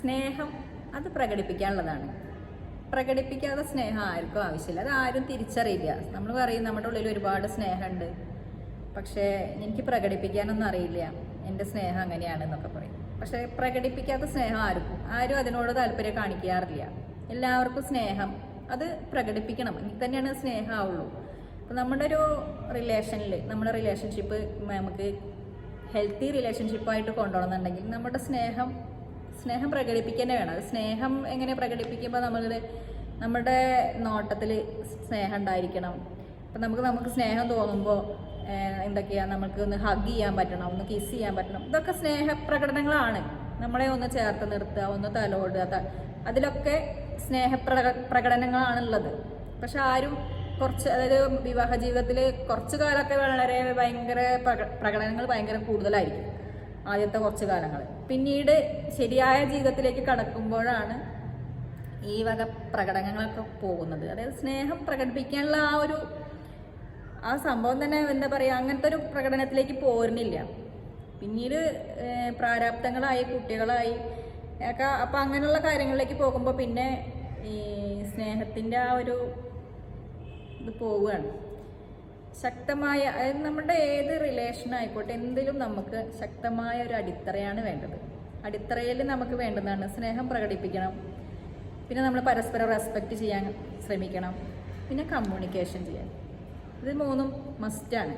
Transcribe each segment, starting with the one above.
സ്നേഹം അത് പ്രകടിപ്പിക്കാനുള്ളതാണ്. പ്രകടിപ്പിക്കാതെ സ്നേഹം ആർക്കും ആവശ്യമില്ല. അത് ആരും തിരിച്ചറിയില്ല. നമ്മൾ പറയും നമ്മുടെ ഉള്ളിൽ ഒരുപാട് സ്നേഹമുണ്ട്. പക്ഷേ എനിക്ക് പ്രകടിപ്പിക്കാനൊന്നും അറിയില്ല. എന്റെ സ്നേഹം അങ്ങനെയാണ് എന്നൊക്കെ പറയും. പക്ഷേ പ്രകടിപ്പിക്കാത്ത സ്നേഹം ആർക്കും ആരും അതിനോട് താല്പര്യം കാണിക്കാറില്ല. എല്ലാവർക്കും സ്നേഹം അത് പ്രകടിപ്പിക്കണം. എനിക്ക് തന്നെയാണ് സ്നേഹമാവുള്ളൂ അപ്പം നമ്മുടെ ഒരു റിലേഷനിൽ നമ്മുടെ റിലേഷൻഷിപ്പ് നമുക്ക് ഹെൽത്തി റിലേഷൻഷിപ്പായിട്ട് കൊണ്ടുപോകണമെന്നുണ്ടെങ്കിൽ നമ്മുടെ സ്നേഹം സ്നേഹം പ്രകടിപ്പിക്കാൻ വേണം. അത് സ്നേഹം എങ്ങനെ പ്രകടിപ്പിക്കുമ്പോൾ നമ്മൾ നമ്മുടെ നോട്ടത്തിൽ സ്നേഹം ഉണ്ടായിരിക്കണം. അപ്പം നമുക്ക് നമുക്ക് സ്നേഹം തോന്നുമ്പോൾ എന്തൊക്കെയാണ് നമുക്ക് ഒന്ന് ഹഗ് ചെയ്യാൻ പറ്റണം ഒന്ന് കിസ് ചെയ്യാൻ പറ്റണം. ഇതൊക്കെ സ്നേഹ പ്രകടനങ്ങളാണ്. നമ്മളെ ഒന്ന് ചേർത്ത് നിർത്തുക ഒന്ന് തലോടുക അതിലൊക്കെ സ്നേഹ പ്രകടനങ്ങളാണുള്ളത്. പക്ഷെ ആരും കുറച്ച് അതായത് വിവാഹ ജീവിതത്തിൽ കുറച്ച് കാലമൊക്കെ വളരെ ഭയങ്കര പ്രക- പ്രകടനങ്ങൾ ഭയങ്കര കൂടുതലായിരിക്കും. ആദ്യത്തെ കുറച്ച് കാലങ്ങൾ പിന്നീട് ശരിയായ ജീവിതത്തിലേക്ക് കടക്കുമ്പോഴാണ് ഈ വക പ്രകടനങ്ങളൊക്കെ പോകുന്നത്. അതായത് സ്നേഹം പ്രകടിപ്പിക്കാനുള്ള ആ ഒരു ആ സംഭവം തന്നെ എന്താ പറയുക അങ്ങനത്തെ ഒരു പ്രകടനത്തിലേക്ക് പോരുന്നില്ല. പിന്നീട് പ്രാരാബ്ദങ്ങളായി കുട്ടികളായി ഒക്കെ അപ്പം അങ്ങനെയുള്ള കാര്യങ്ങളിലേക്ക് പോകുമ്പോൾ പിന്നെ ഈ സ്നേഹത്തിന്റെ ആ ഒരു ഇത് പോവുകയാണ്. ശക്തമായ അതായത് നമ്മുടെ ഏത് റിലേഷൻ ആയിക്കോട്ടെ എന്തിലും നമുക്ക് ശക്തമായ ഒരു അടിത്തറയാണ് വേണ്ടത്. അടിത്തറയിൽ നമുക്ക് വേണ്ടതാണ് സ്നേഹം പ്രകടിപ്പിക്കണം. പിന്നെ നമ്മൾ പരസ്പരം റെസ്പെക്റ്റ് ചെയ്യാൻ ശ്രമിക്കണം. പിന്നെ കമ്മ്യൂണിക്കേഷൻ ചെയ്യാൻ. ഇത് മൂന്നും മസ്റ്റാണ്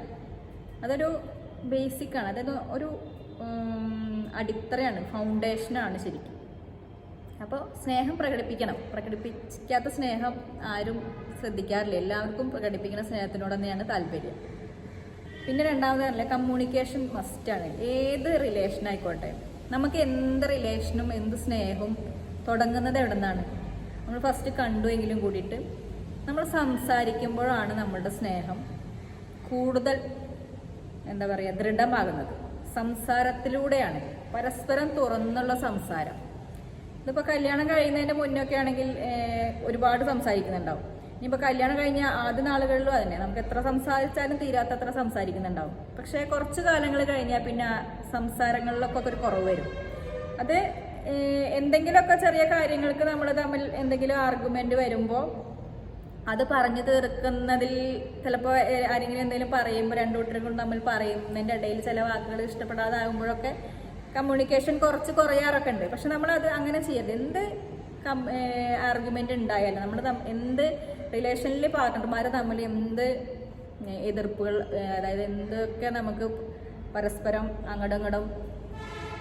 അതൊരു ബേസിക്കാണ് അതായത് ഒരു അടിത്തറയാണ് ഫൗണ്ടേഷനാണ് ശരിക്കും. അപ്പോൾ സ്നേഹം പ്രകടിപ്പിക്കണം. പ്രകടിപ്പിക്കാത്ത സ്നേഹം ആരും ശ്രദ്ധിക്കാറില്ല. എല്ലാവർക്കും പ്രകടിപ്പിക്കുന്ന സ്നേഹത്തിനോട് തന്നെയാണ് താല്പര്യം. പിന്നെ രണ്ടാമത് പറഞ്ഞില്ല കമ്മ്യൂണിക്കേഷൻ മസ്റ്റാണ് ഏത് റിലേഷൻ ആയിക്കോട്ടെ നമുക്ക് എന്ത് റിലേഷനും എന്ത് സ്നേഹവും തുടങ്ങുന്നത് എവിടെ നിന്നാണ് നമ്മൾ ഫസ്റ്റ് കണ്ടുവെങ്കിലും കൂടിയിട്ട് നമ്മൾ സംസാരിക്കുമ്പോഴാണ് നമ്മളുടെ സ്നേഹം കൂടുതൽ എന്താ പറയുക ദൃഢമാകുന്നത്. സംസാരത്തിലൂടെയാണ് പരസ്പരം തുറന്നുള്ള സംസാരം. ഇതിപ്പോൾ കല്യാണം കഴിയുന്നതിന്റെ മുന്നൊക്കെ ആണെങ്കിൽ ഒരുപാട് സംസാരിക്കുന്നുണ്ടാവും. ഇനിയിപ്പോൾ കല്യാണം കഴിഞ്ഞ ആദ്യ നാളുകളിലും അതന്നെ. നമുക്ക് എത്ര സംസാരിച്ചാലും തീരാത്തത്ര സംസാരിക്കുന്നുണ്ടാവും. പക്ഷേ കുറച്ച് കാലങ്ങൾ കഴിഞ്ഞാൽ പിന്നെ സംസാരങ്ങളിലൊക്കെ ഒരു കുറവ് വരും. അത് എന്തെങ്കിലുമൊക്കെ ചെറിയ കാര്യങ്ങൾക്ക് നമ്മൾ തമ്മിൽ എന്തെങ്കിലും ആർഗ്യുമെന്റ് വരുമ്പോൾ അത് പറഞ്ഞു തീർക്കുന്നതിൽ ചിലപ്പോൾ ആരെങ്കിലും എന്തെങ്കിലും പറയുമ്പോൾ രണ്ടു കൂട്ടരും തമ്മിൽ പറയുന്നതിന്റെ ഇടയിൽ ചില വാക്കുകൾ ഇഷ്ടപ്പെടാതാകുമ്പോഴൊക്കെ കമ്മ്യൂണിക്കേഷൻ കുറച്ച് കുറയാറൊക്കെ ഉണ്ട്. പക്ഷെ നമ്മളത് അങ്ങനെ ചെയ്യരുത്. എന്ത് ആർഗ്യുമെന്റ് ഉണ്ടായാലും നമ്മൾ എന്ത് റിലേഷനിൽ പാർട്ട്ണർമാർ തമ്മിൽ എന്ത് എതിർപ്പുകൾ അതായത് എന്തൊക്കെ നമുക്ക് പരസ്പരം അങ്ങടും ഇങ്ങോട്ടും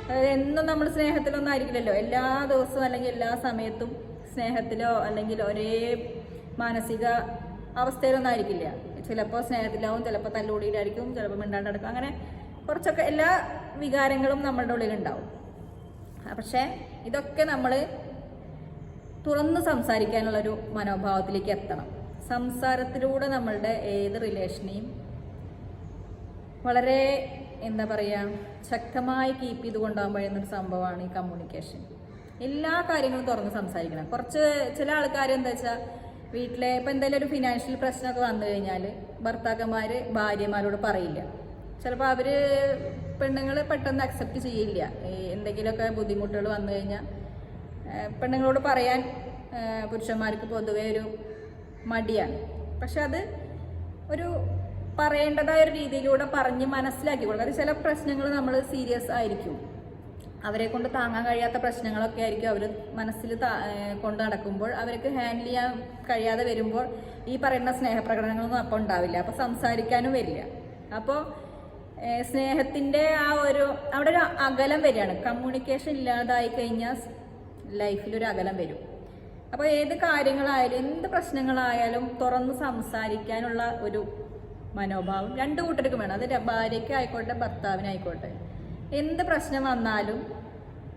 അതായത് എന്നും നമ്മൾ സ്നേഹത്തിലൊന്നും ആയിരിക്കില്ലല്ലോ. എല്ലാ ദിവസവും അല്ലെങ്കിൽ എല്ലാ സമയത്തും സ്നേഹത്തിലോ അല്ലെങ്കിൽ ഒരേ മാനസിക അവസ്ഥയിലൊന്നും ആയിരിക്കില്ല. ചിലപ്പോൾ സ്നേഹത്തിലാവും ചിലപ്പോൾ തല്ലുകൂടിയിലായിരിക്കും ചിലപ്പോൾ മിണ്ടാണ്ടടക്കും അങ്ങനെ കുറച്ചൊക്കെ എല്ലാ വികാരങ്ങളും നമ്മളുടെ ഉള്ളിലുണ്ടാവും. പക്ഷേ ഇതൊക്കെ നമ്മൾ തുറന്ന് സംസാരിക്കാനുള്ളൊരു മനോഭാവത്തിലേക്ക് എത്തണം. സംസാരത്തിലൂടെ നമ്മളുടെ ഏത് റിലേഷനെയും വളരെ എന്താ പറയുക ശക്തമായി കീപ്പ് ചെയ്ത് കൊണ്ടുപോകാൻ കഴിയുന്നൊരു സംഭവമാണ് ഈ കമ്മ്യൂണിക്കേഷൻ എല്ലാ കാര്യങ്ങളും തുറന്ന് സംസാരിക്കണം. കുറച്ച് ചില ആൾക്കാർ എന്താ വെച്ചാൽ വീട്ടിലെ ഇപ്പം എന്തെങ്കിലും ഒരു ഫിനാൻഷ്യൽ പ്രശ്നമൊക്കെ വന്നു കഴിഞ്ഞാൽ ഭർത്താക്കന്മാർ ഭാര്യമാരോട് പറയില്ല. ചിലപ്പോൾ അവർ പെണ്ണുങ്ങൾ പെട്ടെന്ന് അക്സെപ്റ്റ് ചെയ്യില്ല. എന്തെങ്കിലുമൊക്കെ ബുദ്ധിമുട്ടുകൾ വന്നു കഴിഞ്ഞാൽ പെണ്ണുങ്ങളോട് പറയാൻ പുരുഷന്മാർക്ക് പൊതുവെ ഒരു മടിയാണ്. പക്ഷെ അത് ഒരു പറയേണ്ടതായ ഒരു രീതിയിലൂടെ പറഞ്ഞ് മനസ്സിലാക്കി കൊടുക്കുക ചില പ്രശ്നങ്ങൾ നമ്മൾ സീരിയസ് ആയിരിക്കും. അവരെ കൊണ്ട് താങ്ങാൻ കഴിയാത്ത പ്രശ്നങ്ങളൊക്കെ ആയിരിക്കും അവർ മനസ്സിൽ കൊണ്ട് നടക്കുമ്പോൾ. അവർക്ക് ഹാൻഡിൽ ചെയ്യാൻ കഴിയാതെ വരുമ്പോൾ ഈ പറയുന്ന സ്നേഹപ്രകടനങ്ങളൊന്നും അപ്പോൾ ഉണ്ടാവില്ല. അപ്പോൾ സംസാരിക്കാനും വരില്ല. അപ്പോൾ സ്നേഹത്തിന്റെ ആ ഒരു അവിടെ ഒരു അകലം വരികയാണ്. കമ്മ്യൂണിക്കേഷൻ ഇല്ലാതായി കഴിഞ്ഞാൽ ലൈഫിലൊരു അകലം വരും. അപ്പോൾ ഏത് കാര്യങ്ങളായാലും എന്ത് പ്രശ്നങ്ങളായാലും തുറന്ന് സംസാരിക്കാനുള്ള ഒരു മനോഭാവം രണ്ടു കൂട്ടർക്കും വേണം. അത് ഭാര്യയ്ക്ക് ആയിക്കോട്ടെ ഭർത്താവിനായിക്കോട്ടെ എന്ത് പ്രശ്നം വന്നാലും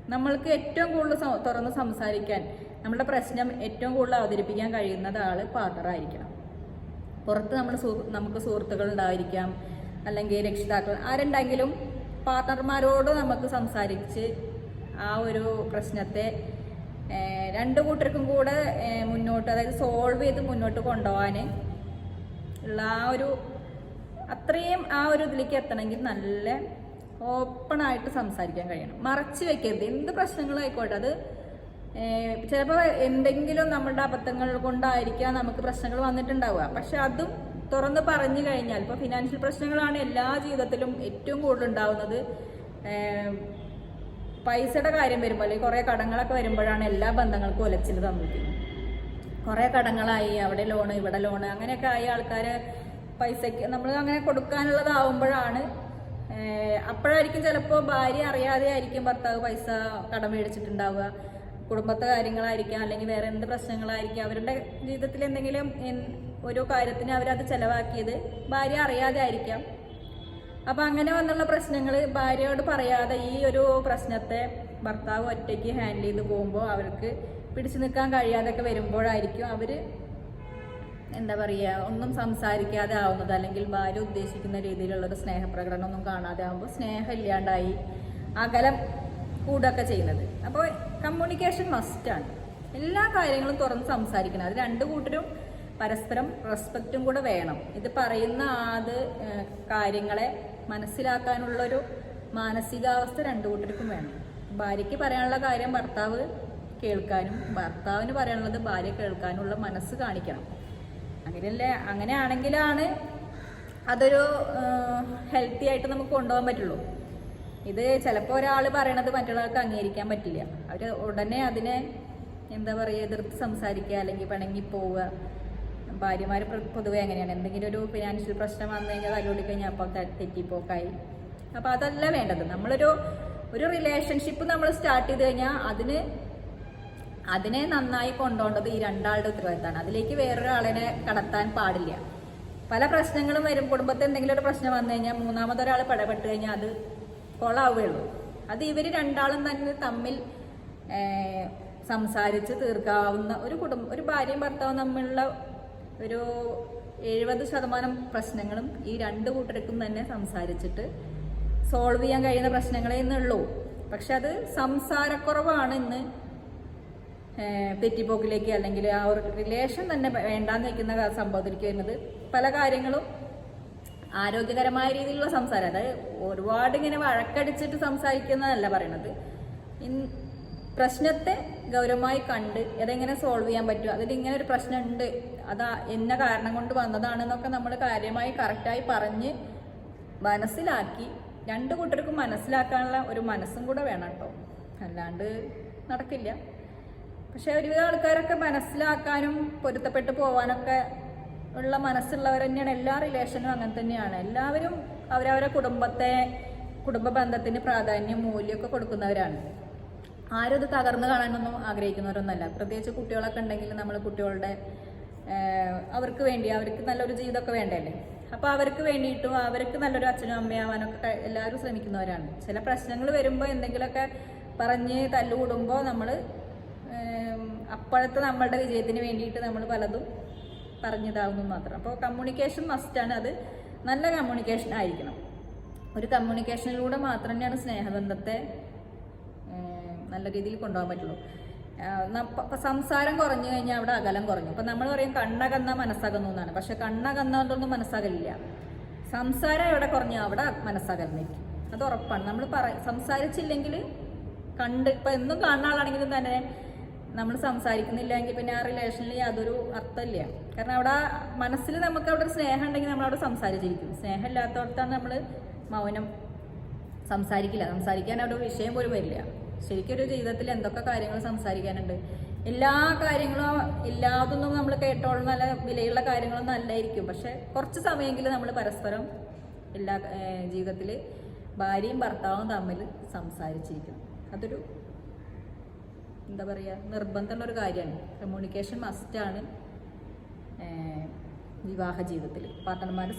നമ്മൾക്ക് ഏറ്റവും കൂടുതൽ തുറന്ന് സംസാരിക്കാൻ നമ്മുടെ പ്രശ്നം ഏറ്റവും കൂടുതൽ അവതരിപ്പിക്കാൻ കഴിയുന്നത് ആൾ പാർട്ണറായിരിക്കണം പുറത്ത് നമ്മൾ നമുക്ക് സുഹൃത്തുക്കൾ ഉണ്ടായിരിക്കാം അല്ലെങ്കിൽ രക്ഷിതാക്കൾ ആരുണ്ടെങ്കിലും പാർട്ണർമാരോട് നമുക്ക് സംസാരിച്ച് ആ ഒരു പ്രശ്നത്തെ രണ്ടു കൂട്ടർക്കും കൂടെ മുന്നോട്ട് അതായത് സോൾവ് ചെയ്ത് മുന്നോട്ട് കൊണ്ടുപോകാൻ ഉള്ള ആ ഒരു അത്രയും ആ ഒരു ഇതിലേക്ക് എത്തണമെങ്കിൽ നല്ല ഓപ്പൺ ആയിട്ട് സംസാരിക്കാൻ കഴിയണം. മറച്ചു വെക്കരുത്. എന്ത് പ്രശ്നങ്ങളായിക്കോട്ടെ അത് ചിലപ്പോൾ എന്തെങ്കിലും നമ്മളുടെ അബദ്ധങ്ങൾ കൊണ്ടായിരിക്കാം നമുക്ക് പ്രശ്നങ്ങൾ വന്നിട്ടുണ്ടാവുക. പക്ഷെ അതും തുറന്ന് പറഞ്ഞു കഴിഞ്ഞാൽ ഇപ്പോൾ ഫിനാൻഷ്യൽ പ്രശ്നങ്ങളാണ് എല്ലാ ജീവിതത്തിലും ഏറ്റവും കൂടുതൽ ഉണ്ടാവുന്നത്. പൈസയുടെ കാര്യം വരുമ്പോൾ അല്ലെങ്കിൽ കുറേ കടങ്ങളൊക്കെ വരുമ്പോഴാണ് എല്ലാ ബന്ധങ്ങൾക്കും ഒലച്ചിൽ തന്നിരിക്കുന്നത്. കുറേ കടങ്ങളായി അവിടെ ലോണ് ഇവിടെ ലോണ് അങ്ങനെയൊക്കെ ആയി ആൾക്കാർ പൈസയ്ക്ക് നമ്മൾ അങ്ങനെ കൊടുക്കാനുള്ളതാവുമ്പോഴാണ് അപ്പോഴായിരിക്കും ചിലപ്പോൾ ഭാര്യ അറിയാതെ ആയിരിക്കും ഭർത്താവ് പൈസ കടം മേടിച്ചിട്ടുണ്ടാവുക. കുടുംബത്തെ കാര്യങ്ങളായിരിക്കാം അല്ലെങ്കിൽ വേറെ എന്ത് പ്രശ്നങ്ങളായിരിക്കാം. അവരുടെ ജീവിതത്തിൽ എന്തെങ്കിലും ഒരു കാര്യത്തിന് അവരത് ചിലവാക്കിയത് ഭാര്യ അറിയാതെ ആയിരിക്കാം. അപ്പൊ അങ്ങനെ വന്നുള്ള പ്രശ്നങ്ങൾ ഭാര്യയോട് പറയാതെ ഈ ഒരു പ്രശ്നത്തെ ഭർത്താവ് ഒറ്റയ്ക്ക് ഹാൻഡിൽ ചെയ്ത് പോകുമ്പോൾ അവർക്ക് പിടിച്ചു നിൽക്കാൻ കഴിയാതൊക്കെ വരുമ്പോഴായിരിക്കും അവർ എന്താ പറയുക ഒന്നും സംസാരിക്കാതെ ആവുന്നത് അല്ലെങ്കിൽ ഭാര്യ ഉദ്ദേശിക്കുന്ന രീതിയിലുള്ളൊരു സ്നേഹപ്രകടനം ഒന്നും കാണാതെ ആകുമ്പോൾ സ്നേഹം ഇല്ലാണ്ടായി അകലം കൂടുകയൊക്കെ ചെയ്യുന്നത്. അപ്പോൾ കമ്മ്യൂണിക്കേഷൻ മസ്റ്റാണ് എല്ലാ കാര്യങ്ങളും തുറന്ന് സംസാരിക്കണം. അത് രണ്ട് കൂട്ടരും പരസ്പരം റെസ്പെക്റ്റും കൂടെ വേണം. ഇത് പറയുന്ന ഏഹ്, കാര്യങ്ങളെ മനസ്സിലാക്കാനുള്ളൊരു മാനസികാവസ്ഥ രണ്ടു കൂട്ടർക്കും വേണം. ഭാര്യയ്ക്ക് പറയാനുള്ള കാര്യം ഭർത്താവ് കേൾക്കാനും ഭർത്താവിന് പറയാനുള്ളത് ഭാര്യ കേൾക്കാനുള്ള മനസ്സ് കാണിക്കണം. അങ്ങനെയല്ലേ? അങ്ങനെയാണെങ്കിലാണ് അതൊരു ഹെൽത്തി ആയിട്ട് നമുക്ക് കൊണ്ടുപോകാൻ പറ്റുള്ളൂ. ഇത് ചിലപ്പോൾ ഒരാൾ പറയണത് മറ്റുള്ളവർക്ക് അംഗീകരിക്കാൻ പറ്റില്ല. അവർ ഉടനെ അതിനെ എന്താ പറയുക എതിർത്ത് സംസാരിക്കുക അല്ലെങ്കിൽ പിണങ്ങി പോവുക. ഭാര്യമാർ പൊതുവെ അങ്ങനെയാണ്. എന്തെങ്കിലും ഒരു ഫിനാൻഷ്യൽ പ്രശ്നം വന്നു കഴിഞ്ഞാൽ തലോടി കഴിഞ്ഞാൽ അപ്പോൾ തെറ്റിപ്പോക്കായി. അപ്പോൾ അതല്ല വേണ്ടത്. നമ്മളൊരു ഒരു റിലേഷൻഷിപ്പ് നമ്മൾ സ്റ്റാർട്ട് ചെയ്ത് കഴിഞ്ഞാൽ അതിന് അതിനെ നന്നായി കൊണ്ടുപോകേണ്ടത് ഈ രണ്ടാളുടെ ഉത്തരവാദിത്തമാണ്. അതിലേക്ക് വേറൊരാളിനെ കടത്താൻ പാടില്ല. പല പ്രശ്നങ്ങളും വരും. കുടുംബത്തിൽ എന്തെങ്കിലും ഒരു പ്രശ്നം വന്നു കഴിഞ്ഞാൽ മൂന്നാമതൊരാൾ പടപെട്ട് കഴിഞ്ഞാൽ അത് കൊളാവുകയുള്ളൂ. അത് ഇവർ രണ്ടാളും തന്നെ തമ്മിൽ സംസാരിച്ച് തീർക്കാവുന്ന ഒരു കുടുംബം ഒരു ഭാര്യയും ഭർത്താവും തമ്മിലുള്ള ഒരു എഴുപത് ശതമാനം പ്രശ്നങ്ങളും ഈ രണ്ട് കൂട്ടർക്കും തന്നെ സംസാരിച്ചിട്ട് സോൾവ് ചെയ്യാൻ കഴിയുന്ന പ്രശ്നങ്ങളേ ഇന്നുള്ളൂ. പക്ഷെ അത് സംസാരക്കുറവാണ് ഇന്ന്. തെറ്റിപ്പോക്കിലേക്ക് അല്ലെങ്കിൽ ആ ഒരു റിലേഷൻ തന്നെ വേണ്ടാന്ന് വെക്കുന്ന സംഭവത്തിലേക്ക് വരുന്നത്. പല കാര്യങ്ങളും ആരോഗ്യകരമായ രീതിയിലുള്ള സംസാരം. അതായത് ഒരുപാട് ഇങ്ങനെ വഴക്കടിച്ചിട്ട് സംസാരിക്കുന്നതല്ല പറയണത്. പ്രശ്നത്തെ ഗൗരവമായി കണ്ട് അതെങ്ങനെ സോൾവ് ചെയ്യാൻ പറ്റും അതിൽ ഇങ്ങനെ ഒരു പ്രശ്നം ഉണ്ട് അതാ എന്ന കാരണം കൊണ്ട് വന്നതാണെന്നൊക്കെ നമ്മൾ കാര്യമായി കറക്റ്റായി പറഞ്ഞ് മനസ്സിലാക്കി രണ്ട് കൂട്ടർക്കും മനസ്സിലാക്കാനുള്ള ഒരു മനസ്സും കൂടെ വേണം കേട്ടോ. അല്ലാണ്ട് നടക്കില്ല. പക്ഷെ ഒരുവിധ ആൾക്കാരൊക്കെ മനസ്സിലാക്കാനും പൊരുത്തപ്പെട്ട് പോകാനൊക്കെ ഉള്ള മനസ്സുള്ളവർ തന്നെയാണ് എല്ലാ റിലേഷനും അങ്ങനെ തന്നെയാണ്. എല്ലാവരും അവരവരെ കുടുംബത്തെ കുടുംബ ബന്ധത്തിന് പ്രാധാന്യം മൂല്യമൊക്കെ കൊടുക്കുന്നവരാണ്. ആരും അത് തകർന്നു കാണാനൊന്നും ആഗ്രഹിക്കുന്നവരൊന്നുമല്ല. പ്രത്യേകിച്ച് കുട്ടികളൊക്കെ ഉണ്ടെങ്കിൽ നമ്മൾ കുട്ടികളുടെ അവർക്ക് വേണ്ടി അവർക്ക് നല്ലൊരു ജീവിതമൊക്കെ വേണ്ടല്ലേ അപ്പോൾ അവർക്ക് വേണ്ടിയിട്ടും അവർക്ക് നല്ലൊരു അച്ഛനും അമ്മയാവാനൊക്കെ എല്ലാവരും ശ്രമിക്കുന്നവരാണ്. ചില പ്രശ്നങ്ങൾ വരുമ്പോൾ എന്തെങ്കിലുമൊക്കെ പറഞ്ഞ് തല്ലുകൂടുമ്പോൾ നമ്മൾ അപ്പോഴത്തെ നമ്മളുടെ വിജയത്തിന് വേണ്ടിയിട്ട് നമ്മൾ പലതും പറഞ്ഞിതാവുന്നു മാത്രം. അപ്പോൾ കമ്മ്യൂണിക്കേഷൻ മസ്റ്റാണ് അത് നല്ല കമ്മ്യൂണിക്കേഷൻ ആയിരിക്കണം. ഒരു കമ്മ്യൂണിക്കേഷനിലൂടെ മാത്രം തന്നെയാണ് സ്നേഹബന്ധത്തെ നല്ല രീതിയിൽ കൊണ്ടുപോകാൻ പറ്റുള്ളൂ. സംസാരം കുറഞ്ഞു കഴിഞ്ഞാൽ അവിടെ അകലം കുറഞ്ഞു. അപ്പം നമ്മൾ പറയും കണ്ണകന്ന മനസ്സകന്നു എന്നാണ്. പക്ഷെ കണ്ണകന്നതൊന്നും മനസ്സകലില്ല. സംസാരം എവിടെ കുറഞ്ഞു അവിടെ മനസ്സകലിനിരിക്കും അത് ഉറപ്പാണ്. നമ്മൾ പറ സംസാരിച്ചില്ലെങ്കിൽ കണ്ട് ഇപ്പം എന്നും കാണുന്ന ആളാണെങ്കിലും തന്നെ നമ്മൾ സംസാരിക്കുന്നില്ല എങ്കിൽ പിന്നെ ആ റിലേഷനിൽ യാതൊരു അർത്ഥമില്ല. കാരണം അവിടെ മനസ്സിൽ നമുക്ക് അവിടെ ഒരു സ്നേഹം ഉണ്ടെങ്കിൽ നമ്മൾ അവിടെ സംസാരിച്ചിരിക്കും. സ്നേഹം ഇല്ലാത്തടത്താണ് നമ്മൾ മൗനം സംസാരിക്കില്ല. സംസാരിക്കാൻ അവിടെ വിഷയം പോലും വരില്ല. ശരിക്കും ഒരു ജീവിതത്തിൽ എന്തൊക്കെ കാര്യങ്ങൾ സംസാരിക്കാനുണ്ട്? എല്ലാ കാര്യങ്ങളും ഇല്ലാതൊന്നും നമ്മൾ കേട്ടോളും നല്ല വിലയുള്ള കാര്യങ്ങളൊന്നും അല്ലായിരിക്കും. പക്ഷെ കുറച്ച് സമയമെങ്കിലും നമ്മൾ പരസ്പരം എല്ലാ ജീവിതത്തിൽ ഭാര്യയും ഭർത്താവും തമ്മിൽ സംസാരിച്ചിരിക്കണം അതൊരു എന്താ പറയുക നിർബന്ധമുള്ള ഒരു കാര്യമാണ് കമ്മ്യൂണിക്കേഷൻ മസ്റ്റാണ് വിവാഹ ജീവിതത്തിൽ പാർട്ട്ണർമാർ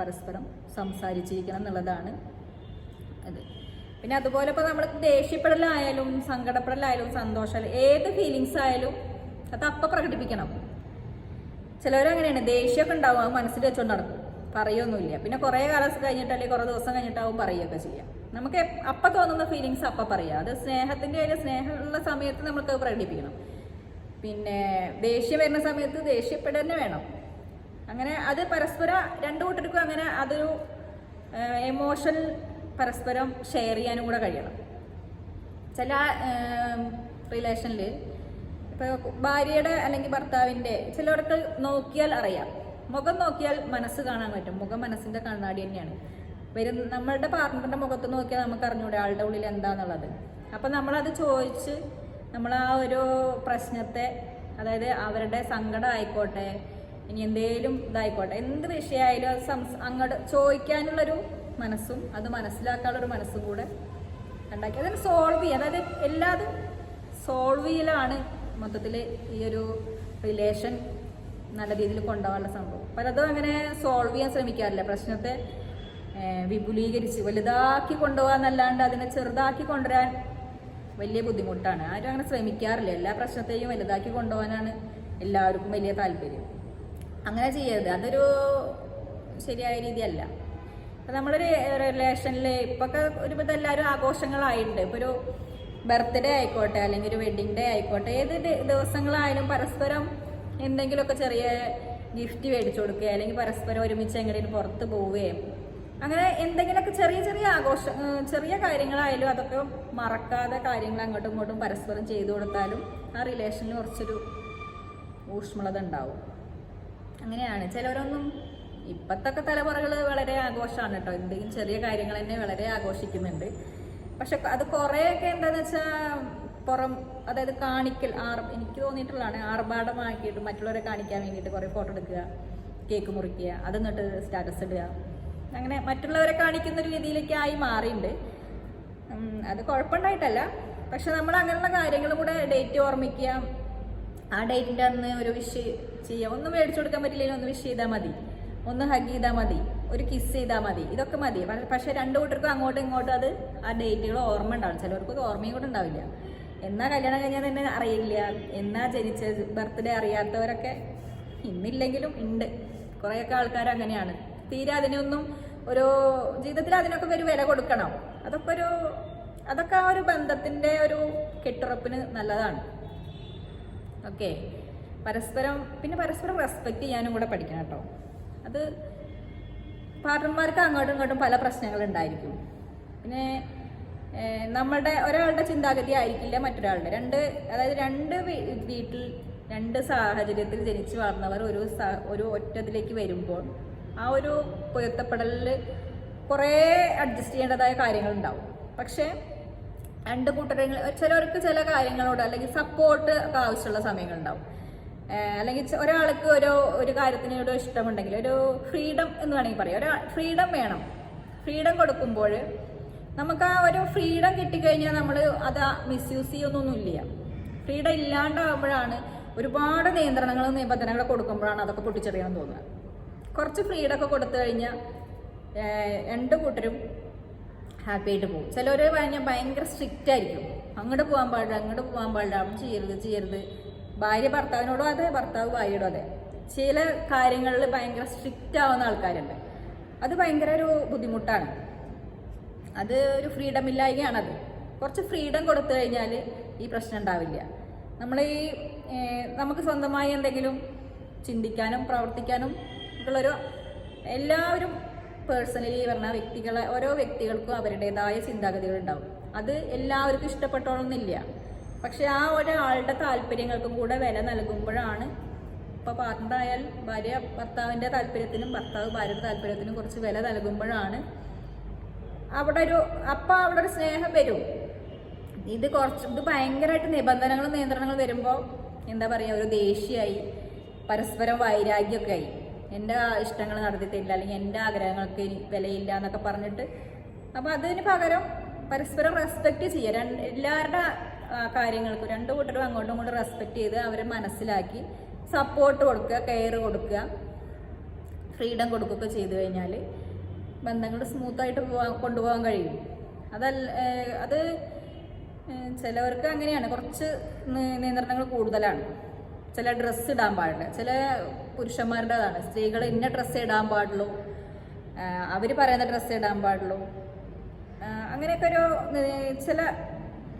പരസ്പരം സംസാരിച്ചിരിക്കണം എന്നുള്ളതാണ് അത്. പിന്നെ അതുപോലെ ഇപ്പോൾ നമ്മൾ ദേഷ്യപ്പെടലായാലും സങ്കടപ്പെടലായാലും സന്തോഷം ഏത് ഫീലിങ്സ് ആയാലും അത് അപ്പം പ്രകടിപ്പിക്കണം. ചിലവരങ്ങനെയാണ് ദേഷ്യമൊക്കെ ഉണ്ടാവും അത് മനസ്സിൽ വെച്ചുകൊണ്ട് നടക്കും. പറയൊന്നുമില്ല. പിന്നെ കുറേ കാലം കഴിഞ്ഞിട്ട് അല്ലെങ്കിൽ കുറേ ദിവസം കഴിഞ്ഞിട്ടാവും പറയുകയൊക്കെ ചെയ്യാം. നമുക്ക് അപ്പൊ തോന്നുന്ന ഫീലിങ്സ് അപ്പം പറയാം. അത് സ്നേഹത്തിന്റെ അതിൽ സ്നേഹമുള്ള സമയത്ത് നമുക്ക് പ്രകടിപ്പിക്കണം. പിന്നെ ദേഷ്യം വരുന്ന സമയത്ത് ദേഷ്യപ്പെടുക തന്നെ വേണം. അങ്ങനെ അത് പരസ്പരം രണ്ടു കൂട്ടർക്കും അങ്ങനെ അതൊരു എമോഷൻ പരസ്പരം ഷെയർ ചെയ്യാനും കൂടെ കഴിയണം. ചില റിലേഷനിൽ ഇപ്പോൾ ഭാര്യയുടെ അല്ലെങ്കിൽ ഭർത്താവിന്റെ ചിലർക്ക് നോക്കിയാൽ അറിയാം. മുഖം നോക്കിയാൽ മനസ്സ് കാണാൻ പറ്റും. മുഖം മനസ്സിന്റെ കണ്ണാടി തന്നെയാണ്. വരും നമ്മളുടെ പാർട്ട്ണറിന്റെ മുഖത്ത് നോക്കിയാൽ നമുക്ക് അറിഞ്ഞൂടെ ആളുടെ ഉള്ളിൽ എന്താന്നുള്ളത്. അപ്പം നമ്മളത് ചോദിച്ച് നമ്മൾ ആ ഒരു പ്രശ്നത്തെ അതായത് അവരുടെ സങ്കടം ആയിക്കോട്ടെ ഇനി എന്തേലും ഇതായിക്കോട്ടെ എന്ത് വിഷയമായാലും അത് സംസ് അങ്ങോട്ട് ചോദിക്കാനുള്ളൊരു മനസ്സും അത് മനസ്സിലാക്കാനുള്ളൊരു മനസ്സും കൂടെ ഉണ്ടാക്കി. അതിന് സോൾവ് ചെയ്യുക അതായത് എല്ലാതും സോൾവ് ചെയ്യലാണ് മൊത്തത്തിൽ ഈ ഒരു റിലേഷൻ നല്ല രീതിയിൽ കൊണ്ടുപോകാനുള്ള സംഭവം. പലതും അങ്ങനെ സോൾവ് ചെയ്യാൻ ശ്രമിക്കാറില്ല. പ്രശ്നത്തെ വിപുലീകരിച്ച് വലുതാക്കി കൊണ്ടുപോകാന്നല്ലാണ്ട് അതിനെ ചെറുതാക്കി കൊണ്ടുവരാൻ വലിയ ബുദ്ധിമുട്ടാണ്. ആരും അങ്ങനെ ശ്രമിക്കാറില്ല. എല്ലാ പ്രശ്നത്തെയും വലുതാക്കി കൊണ്ടുപോകാനാണ് എല്ലാവർക്കും വലിയ താല്പര്യം. അങ്ങനെ ചെയ്യരുത്. അതൊരു ശരിയായ രീതിയല്ല. നമ്മളൊരു റിലേഷനിൽ ഇപ്പൊക്കെ ഒരുപാട് എല്ലാവരും ആഘോഷങ്ങളായിട്ടുണ്ട്. ഇപ്പൊ ഒരു ബർത്ത്ഡേ ആയിക്കോട്ടെ അല്ലെങ്കിൽ ഒരു വെഡിങ് ഡേ ആയിക്കോട്ടെ ഏത് ദിവസങ്ങളായാലും പരസ്പരം എന്തെങ്കിലുമൊക്കെ ചെറിയ ഗിഫ്റ്റ് മേടിച്ചു കൊടുക്കുക അല്ലെങ്കിൽ പരസ്പരം ഒരുമിച്ച് എങ്ങനെയും പുറത്ത് പോവുകയും അങ്ങനെ എന്തെങ്കിലുമൊക്കെ ചെറിയ ചെറിയ ആഘോഷം ചെറിയ കാര്യങ്ങളായാലും അതൊക്കെ മറക്കാതെ കാര്യങ്ങൾ അങ്ങോട്ടും ഇങ്ങോട്ടും പരസ്പരം ചെയ്തു കൊടുത്താലും ആ റിലേഷനിൽ കുറച്ചൊരു ഊഷ്മളത ഉണ്ടാവും. അങ്ങനെയാണ്. ചിലവരൊന്നും ഇപ്പത്തൊക്കെ തലമുറകൾ വളരെ ആഘോഷമാണ് കേട്ടോ. എന്തെങ്കിലും ചെറിയ കാര്യങ്ങൾ തന്നെ വളരെ ആഘോഷിക്കുന്നുണ്ട്. പക്ഷെ അത് കുറേയൊക്കെ എന്താന്ന് വെച്ചാൽ പുറം അതായത് കാണിക്കൽ ആർ എനിക്ക് തോന്നിയിട്ടുള്ളതാണ് ആർഭാടമാക്കിയിട്ട് മറ്റുള്ളവരെ കാണിക്കാൻ വേണ്ടിയിട്ട് കുറേ ഫോട്ടോ എടുക്കുക കേക്ക് മുറിക്കുക അത് എന്നിട്ട് സ്റ്റാറ്റസ് ഇടുക. അങ്ങനെ മറ്റുള്ളവരെ കാണിക്കുന്ന ഒരു രീതിയിലേക്ക് ആയി മാറിയിട്ടുണ്ട് അത് കുഴപ്പമുണ്ടായിട്ടല്ല പക്ഷെ നമ്മൾ അങ്ങനെയുള്ള കാര്യങ്ങളും കൂടെ ഡേറ്റ് ഓർമ്മിക്കുക ആ ഡേറ്റിന്റെ അന്ന് ഒരു വിഷ് ചെയ്യുക ഒന്നും മേടിച്ചു കൊടുക്കാൻ പറ്റില്ലെങ്കിൽ ഒന്ന് വിഷ് ചെയ്താൽ മതി. ഒന്ന് ഹഗ് ചെയ്താൽ മതി. ഒരു കിസ് ചെയ്താൽ മതി. ഇതൊക്കെ മതി. പക്ഷേ രണ്ട് കൂട്ടർക്കും അങ്ങോട്ടും ഇങ്ങോട്ടും അത് ആ ഡേറ്റുകൾ ഓർമ്മ ഉണ്ടാവും ചിലർക്ക് അത് ഓർമ്മയും കൂടെ ഉണ്ടാവില്ല. എന്നാ കല്യാണം കഴിഞ്ഞാൽ തന്നെ അറിയില്ല. എന്നാ ജനിച്ച ബർത്ത്ഡേ അറിയാത്തവരൊക്കെ ഇന്നില്ലെങ്കിലും ഉണ്ട്. കുറേയൊക്കെ ആൾക്കാർ അങ്ങനെയാണ്. തീരെ അതിനൊന്നും ഒരു ജീവിതത്തിൽ അതിനൊക്കെ ഒരു വില കൊടുക്കണം. അതൊക്കെ ഒരു അതൊക്കെ ആ ഒരു ബന്ധത്തിന്റെ ഒരു കെട്ടുറപ്പിന് നല്ലതാണ്. ഓക്കെ പരസ്പരം പിന്നെ പരസ്പരം റെസ്പെക്റ്റ് ചെയ്യാനും കൂടെ പഠിക്കണം കേട്ടോ. അത് പാർട്ട്ണർമാർക്ക് അങ്ങോട്ടും ഇങ്ങോട്ടും പല പ്രശ്നങ്ങളുണ്ടായിരിക്കും. പിന്നെ നമ്മുടെ ഒരാളുടെ ചിന്താഗതി ആയിരിക്കില്ല മറ്റൊരാളുടെ. രണ്ട് അതായത് രണ്ട് വീട്ടിൽ രണ്ട് സാഹചര്യത്തിൽ ജനിച്ചു വളർന്നവർ ഒരു ഒരു ഒറ്റത്തിലേക്ക് വരുമ്പോൾ ആ ഒരു പൊരുത്തപ്പെടലിൽ കുറേ അഡ്ജസ്റ്റ് ചെയ്യേണ്ടതായ കാര്യങ്ങളുണ്ടാവും. പക്ഷേ രണ്ട് കൂട്ടരങ്ങൾ ചിലർക്ക് ചില കാര്യങ്ങളോട് അല്ലെങ്കിൽ സപ്പോർട്ട് ഒക്കെ ആവശ്യമുള്ള സമയങ്ങളുണ്ടാവും. അല്ലെങ്കിൽ ഒരാൾക്ക് ഒരു ഒരു കാര്യത്തിനോട് ഇഷ്ടമുണ്ടെങ്കിൽ ഒരു ഫ്രീഡം എന്ന് വേണമെങ്കിൽ പറയാം. ഒരു ഫ്രീഡം വേണം. ഫ്രീഡം കൊടുക്കുമ്പോൾ നമുക്ക് ആ ഒരു ഫ്രീഡം കിട്ടിക്കഴിഞ്ഞാൽ നമ്മൾ അത് മിസ്യൂസ് ചെയ്യൊന്നൊന്നുമില്ല. ഫ്രീഡം ഇല്ലാണ്ടാകുമ്പോഴാണ് ഒരുപാട് നിയന്ത്രണങ്ങളും നിബന്ധനകളും കൊടുക്കുമ്പോഴാണ് അതൊക്കെ പൊട്ടിച്ചെറിയണം തോന്നുന്നത്. കുറച്ച് ഫ്രീഡം ഒക്കെ കൊടുത്തു കഴിഞ്ഞാൽ രണ്ട് കൂട്ടരും ഹാപ്പി ആയിട്ട് പോകും. ചിലർ പറഞ്ഞാൽ ഭയങ്കര സ്ട്രിക്റ്റ് ആയിരിക്കും. അങ്ങോട്ട് പോകാൻ പാടില്ല അങ്ങോട്ട് പോകാൻ പാടില്ല അവിടെ ചെയ്യരുത് ചെയ്യരുത്. ഭാര്യ ഭർത്താവിനോടും അതെ ഭർത്താവ് ഭാര്യയോടും അതെ. ചില കാര്യങ്ങളിൽ ഭയങ്കര സ്ട്രിക്റ്റ് ആവുന്ന ആൾക്കാരുണ്ട്. അത് ഭയങ്കര ഒരു ബുദ്ധിമുട്ടാണ്. അത് ഒരു ഫ്രീഡം ഇല്ലായ്കയാണത്. കുറച്ച് ഫ്രീഡം കൊടുത്തു കഴിഞ്ഞാൽ ഈ പ്രശ്നം ഉണ്ടാവില്ല. നമ്മൾ ഈ നമുക്ക് സ്വന്തമായി എന്തെങ്കിലും ചിന്തിക്കാനും പ്രവർത്തിക്കാനും ഉള്ളൊരു എല്ലാവരും പേഴ്സണലി പറഞ്ഞ വ്യക്തികളെ ഓരോ വ്യക്തികൾക്കും അവരുടേതായ ചിന്താഗതികൾ ഉണ്ടാവും. അത് എല്ലാവർക്കും ഇഷ്ടപ്പെട്ടോളന്നില്ല. പക്ഷെ ആ ഒരാളുടെ താല്പര്യങ്ങൾക്കും കൂടെ വില നൽകുമ്പോഴാണ് ഇപ്പോൾ പാർട്ട്ണർ ആയാൽ ഭാര്യ ഭർത്താവിന്റെ താല്പര്യത്തിനും ഭർത്താവ് ഭാര്യയുടെ താല്പര്യത്തിനും കുറച്ച് വില നൽകുമ്പോഴാണ് അവിടെ ഒരു അപ്പം അവിടെ ഒരു സ്നേഹം വരും. ഇത് കുറച്ച് ഇത് ഭയങ്കരമായിട്ട് നിബന്ധനകളും നിയന്ത്രണങ്ങളും വരുമ്പോൾ എന്താ പറയുക ഒരു ദേഷ്യമായി പരസ്പരം വൈരാഗ്യമൊക്കെ ആയി. എന്റെ ഇഷ്ടങ്ങൾ നടത്തി തരില്ല അല്ലെങ്കിൽ എന്റെ ആഗ്രഹങ്ങൾക്ക് വിലയില്ല എന്നൊക്കെ പറഞ്ഞിട്ട്. അപ്പോൾ അതിന് പകരം പരസ്പരം റെസ്പെക്ട് ചെയ്യുക എല്ലാവരുടെ കാര്യങ്ങൾക്കും രണ്ട് കൂട്ടരും അങ്ങോട്ടും ഇങ്ങോട്ടും റെസ്പെക്റ്റ് ചെയ്ത് അവരെ മനസ്സിലാക്കി സപ്പോർട്ട് കൊടുക്കുക കെയർ കൊടുക്കുക ഫ്രീഡം കൊടുക്കുകയൊക്കെ ചെയ്തു കഴിഞ്ഞാൽ ബന്ധങ്ങൾ സ്മൂത്തായിട്ട് പോവാ കൊണ്ടുപോകാൻ കഴിയും. അതല്ല അത് ചിലവർക്ക് അങ്ങനെയാണ്. കുറച്ച് നിയന്ത്രണങ്ങൾ കൂടുതലാണ്. ചില ഡ്രസ്സ് ഇടാൻ പാടില്ല. ചില പുരുഷന്മാരുടേതാണ്. സ്ത്രീകൾ ഇന്ന ഡ്രസ്സ് ഇടാൻ പാടുള്ളൂ. അവർ പറയുന്ന ഡ്രസ്സ് ഇടാൻ പാടുള്ളൂ. അങ്ങനെയൊക്കെ ഒരു ചില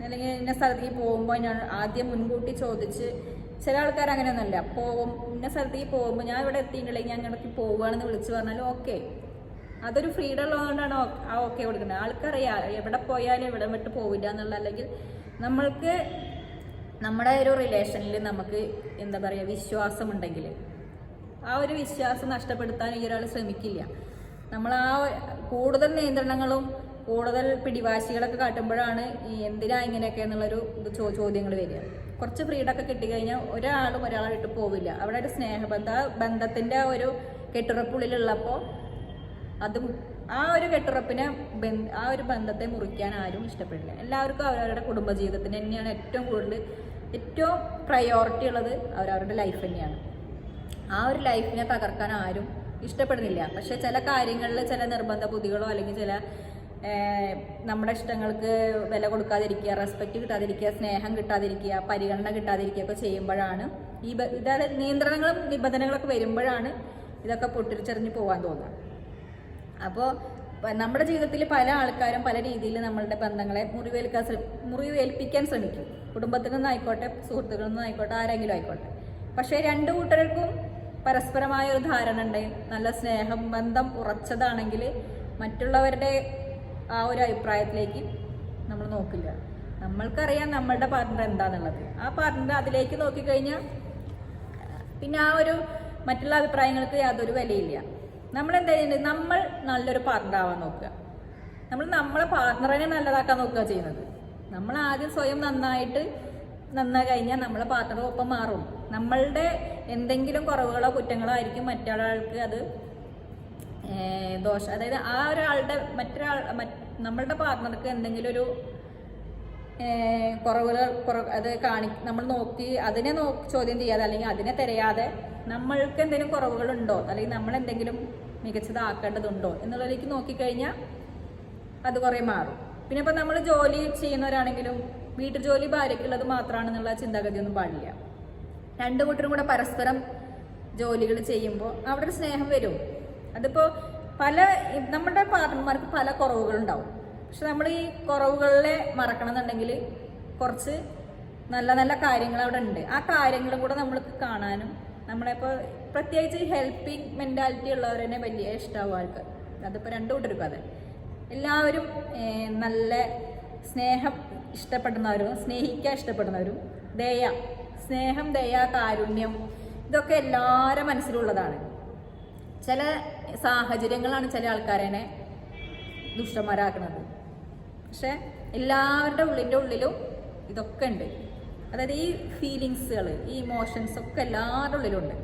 അല്ലെങ്കിൽ ഇന്ന സ്ഥലത്തേക്ക് പോകുമ്പോൾ ഞാൻ ആദ്യം മുൻകൂട്ടി ചോദിച്ച് ചില ആൾക്കാർ അങ്ങനെയൊന്നുമല്ല. പോകും ഇന്ന സ്ഥലത്തേക്ക് പോകുമ്പോൾ ഞാൻ ഇവിടെ എത്തിയിട്ടുണ്ടെങ്കിൽ ഞാൻ ഇടയ്ക്ക് പോവുകയാണെന്ന് വിളിച്ചു പറഞ്ഞാൽ ഓക്കെ അതൊരു ഫ്രീഡം ഉള്ളതുകൊണ്ടാണ് ആ ഓക്കെ കൊടുക്കുന്നത്. ആൾക്കറിയാം എവിടെ പോയാലും എവിടെ വിട്ട് പോവില്ല എന്നുള്ള അല്ലെങ്കിൽ നമ്മൾക്ക് നമ്മുടെ ഒരു റിലേഷനിൽ നമുക്ക് എന്താ പറയുക വിശ്വാസമുണ്ടെങ്കിൽ ആ ഒരു വിശ്വാസം നഷ്ടപ്പെടുത്താൻ ഈ ഒരാൾ ശ്രമിക്കില്ല. നമ്മൾ ആ കൂടുതൽ നിയന്ത്രണങ്ങളും കൂടുതൽ പിടിവാശികളൊക്കെ കാട്ടുമ്പോഴാണ് എന്തിനാ ഇങ്ങനെയൊക്കെ എന്നുള്ളൊരു ചോ ചോദ്യങ്ങൾ വരിക. കുറച്ച് ഫ്രീഡൊക്കെ കിട്ടിക്കഴിഞ്ഞാൽ ഒരാളും ഒരാളെ വിട്ട് പോവില്ല. അവിടെ ഒരു സ്നേഹബന്ധ. ബന്ധത്തിന്റെ ആ ഒരു കെട്ടുറപ്പുള്ളിലുള്ളപ്പോൾ അതും ആ ഒരു കെട്ടുറപ്പിനെ ആ ഒരു ബന്ധത്തെ മുറിക്കാൻ ആരും ഇഷ്ടപ്പെടില്ല. എല്ലാവർക്കും അവരവരുടെ കുടുംബജീവിതത്തിന് തന്നെയാണ് ഏറ്റവും കൂടുതൽ ഏറ്റവും പ്രയോറിറ്റി ഉള്ളത് അവരവരുടെ ലൈഫ് തന്നെയാണ്. ആ ഒരു ലൈഫിനെ തകർക്കാൻ ആരും ഇഷ്ടപ്പെടുന്നില്ല. പക്ഷെ ചില കാര്യങ്ങളിൽ ചില നിർബന്ധ ബുദ്ധികളോ അല്ലെങ്കിൽ ചില നമ്മുടെ ഇഷ്ടങ്ങൾക്ക് വില കൊടുക്കാതിരിക്കുക റെസ്പെക്റ്റ് കിട്ടാതിരിക്കുക സ്നേഹം കിട്ടാതിരിക്കുക പരിഗണന കിട്ടാതിരിക്കുക ഒക്കെ ചെയ്യുമ്പോഴാണ് ഈ ഇതായത് നിയന്ത്രണങ്ങളും നിബന്ധനകളൊക്കെ വരുമ്പോഴാണ് ഇതൊക്കെ പൊട്ടിച്ചെറിഞ്ഞ് പോകാൻ തോന്നുക അപ്പോൾ നമ്മുടെ ജീവിതത്തിൽ പല ആൾക്കാരും പല രീതിയിൽ നമ്മളുടെ ബന്ധങ്ങളെ മുറിവേൽക്കാൻ മുറിവേൽപ്പിക്കാൻ ശ്രമിക്കും. കുടുംബത്തിൽ നിന്നായിക്കോട്ടെ സുഹൃത്തുക്കളിൽ നിന്നായിക്കോട്ടെ ആരെങ്കിലും ആയിക്കോട്ടെ. പക്ഷേ രണ്ട് കൂട്ടർക്കും പരസ്പരമായ ഒരു ധാരണ ഉണ്ട്. നല്ല സ്നേഹം ബന്ധം ഉറച്ചതാണെങ്കിൽ മറ്റുള്ളവരുടെ ആ ഒരു അഭിപ്രായത്തിലേക്ക് നമ്മൾ നോക്കില്ല. നമ്മൾക്കറിയാം നമ്മളുടെ പാർട്ട്ണർ എന്താണെന്നുള്ളത് ആ പാർട്ട്ണർ അതിലേക്ക് നോക്കിക്കഴിഞ്ഞാൽ പിന്നെ ആ ഒരു മറ്റുള്ള അഭിപ്രായങ്ങൾക്ക് യാതൊരു വിലയില്ല. നമ്മൾ എന്താ ചെയ്യുന്നത്? നമ്മൾ നല്ലൊരു പാർട്ണർ ആവാൻ നോക്കുക. നമ്മൾ നമ്മളെ പാർട്ണറിനെ നല്ലതാക്കാൻ നോക്കുക ചെയ്യുന്നത്. നമ്മൾ ആദ്യം സ്വയം നന്നായിട്ട് നന്നായി കഴിഞ്ഞാൽ നമ്മളെ പാർട്ണർ ഒപ്പം മാറും. നമ്മളുടെ എന്തെങ്കിലും കുറവുകളോ കുറ്റങ്ങളോ ആയിരിക്കും മറ്റൊരാൾക്ക് അത് ദോഷം അതായത് ആ ഒരാളുടെ മറ്റൊരാൾ മറ്റ് നമ്മളുടെ പാർട്ണർക്ക് എന്തെങ്കിലും ഒരു കുറവുകൾ കുറവ് അത് കാണി നമ്മൾ നോക്കി അതിനെ നോ ചോദ്യം ചെയ്യാതെ അല്ലെങ്കിൽ അതിനെ തിരയാതെ നമ്മൾക്ക് എന്തെങ്കിലും കുറവുകളുണ്ടോ? അല്ലെങ്കിൽ നമ്മൾ എന്തെങ്കിലും മികച്ചതാക്കേണ്ടതുണ്ടോ? എന്നുള്ളതിലേക്ക് നോക്കിക്കഴിഞ്ഞാൽ അത് കുറേ മാറും. പിന്നെ ഇപ്പം നമ്മൾ ജോലി ചെയ്യുന്നവരാണെങ്കിലും വീട്ടു ജോലി ഭാര്യയ്ക്കുള്ളത് മാത്രമാണെന്നുള്ള ചിന്താഗതിയൊന്നും പാടില്ല. രണ്ടു കൂട്ടരും കൂടെ പരസ്പരം ജോലികൾ ചെയ്യുമ്പോൾ അവിടെ ഒരു സ്നേഹം വരും. അതിപ്പോൾ പല നമ്മുടെ പാർട്ട്ണർമാർക്ക് പല കുറവുകളുണ്ടാവും. പക്ഷെ നമ്മൾ ഈ കുറവുകളെ മറക്കണം എന്നുണ്ടെങ്കിൽ കുറച്ച് നല്ല നല്ല കാര്യങ്ങൾ അവിടെ ഉണ്ട്. ആ കാര്യങ്ങളും കൂടെ നമ്മൾക്ക് കാണാനും നമ്മളിപ്പോൾ പ്രത്യേകിച്ച് ഹെൽപ്പിംഗ് മെന്റാലിറ്റി ഉള്ളവരെന്നെ വലിയ ഇഷ്ടമാവും ആൾക്ക്. അതിപ്പോൾ രണ്ടു കൂട്ടർക്കും അതെ എല്ലാവരും നല്ല സ്നേഹം ഇഷ്ടപ്പെടുന്നവരും സ്നേഹിക്കാൻ ഇഷ്ടപ്പെടുന്നവരും ദയ സ്നേഹം ദയ കാരുണ്യം ഇതൊക്കെ എല്ലാവരുടെ മനസ്സിലുള്ളതാണ്. ചില സാഹചര്യങ്ങളാണ് ചില ആൾക്കാരെ ദുഷ്ടന്മാരാക്കുന്നത് പക്ഷെ എല്ലാവരുടെ ഉള്ളിന്റെ ഉള്ളിലും ഇതൊക്കെ ഉണ്ട്. അതായത് ഈ ഫീലിങ്സുകൾ ഈ ഇമോഷൻസ് ഒക്കെ എല്ലാവരുടെ ഉള്ളിലുണ്ട്.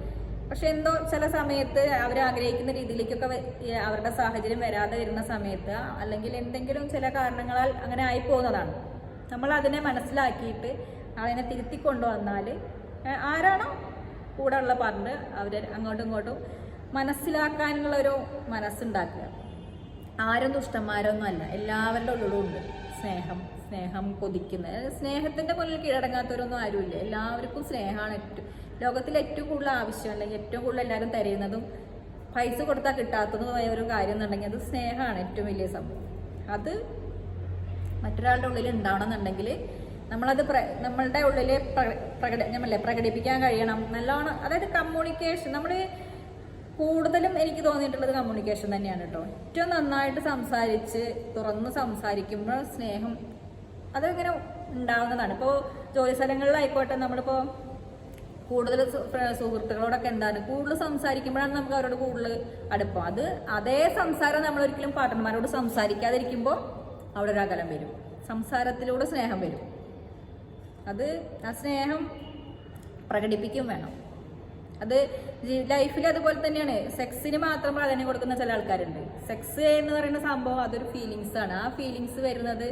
പക്ഷെ എന്തോ ചില സമയത്ത് അവർ ആഗ്രഹിക്കുന്ന രീതിയിലേക്കൊക്കെ അവരുടെ സാഹചര്യം വരാതെ വരുന്ന സമയത്ത് അല്ലെങ്കിൽ എന്തെങ്കിലും ചില കാരണങ്ങളാൽ അങ്ങനെ ആയി പോകുന്നതാണ് നമ്മൾ അതിനെ മനസ്സിലാക്കിയിട്ട് അതിനെ തിരുത്തി കൊണ്ടുവന്നാൽ ആരാണോ കൂടെ ഉള്ള പറഞ്ഞ് അവർ അങ്ങോട്ടും ഇങ്ങോട്ടും മനസ്സിലാക്കാനുള്ള ഒരു മനസ്സുണ്ടാക്കുക. ആരും ദുഷ്ടന്മാരൊന്നും അല്ല. എല്ലാവരുടെ ഉള്ളിലും ഉണ്ട്. സ്നേഹം സ്നേഹം കൊതിക്കുന്നത് സ്നേഹത്തിന്റെ മുന്നിൽ കീഴടങ്ങാത്തവരൊന്നും ആരുമില്ല. എല്ലാവർക്കും സ്നേഹമാണ് ഏറ്റവും ലോകത്തിൽ ഏറ്റവും കൂടുതൽ ആവശ്യം അല്ലെങ്കിൽ ഏറ്റവും കൂടുതൽ എല്ലാവരും തരുന്നതും പൈസ കൊടുത്താൽ കിട്ടാത്തതുമായ ഒരു കാര്യം എന്നുണ്ടെങ്കിൽ അത് സ്നേഹമാണ് ഏറ്റവും വലിയ സംഭവം. അത് മറ്റൊരാളുടെ ഉള്ളിൽ ഉണ്ടാവണമെന്നുണ്ടെങ്കിൽ നമ്മളത് പ്ര നമ്മളുടെ ഉള്ളിൽ പ്രകട ഞമ്മല്ലേ പ്രകടിപ്പിക്കാൻ കഴിയണം. നല്ലോണം അതായത് കമ്മ്യൂണിക്കേഷൻ നമ്മൾ കൂടുതലും എനിക്ക് തോന്നിയിട്ടുള്ളത് കമ്മ്യൂണിക്കേഷൻ തന്നെയാണ് കേട്ടോ. ഏറ്റവും നന്നായിട്ട് സംസാരിച്ച് തുറന്ന് സംസാരിക്കുമ്പോൾ സ്നേഹം അതിങ്ങനെ ഉണ്ടാവുന്നതാണ്. ഇപ്പോൾ ജോലി സ്ഥലങ്ങളിലായിക്കോട്ടെ നമ്മളിപ്പോൾ കൂടുതൽ സുഹൃത്തുക്കളോടൊക്കെ എന്താണ് കൂടുതൽ സംസാരിക്കുമ്പോഴാണ് നമുക്ക് അവരോട് കൂടുതൽ അടുപ്പം. അത് അതേ സംസാരം നമ്മൾ ഒരിക്കലും പാട്ടന്മാരോട് സംസാരിക്കാതിരിക്കുമ്പോൾ അവിടെ ഒരു അകലം വരും. സംസാരത്തിലൂടെ സ്നേഹം വരും. അത് ആ സ്നേഹം പ്രകടിപ്പിക്കും വേണം. അത് ലൈഫിൽ അതുപോലെ തന്നെയാണ്. സെക്സിന് മാത്രം പ്രാധാന്യം കൊടുക്കുന്ന ചില ആൾക്കാരുണ്ട്. സെക്സ് എന്ന് പറയുന്ന സംഭവം അതൊരു ഫീലിങ്സ് ആണ്. ആ ഫീലിങ്സ് വരുന്നത്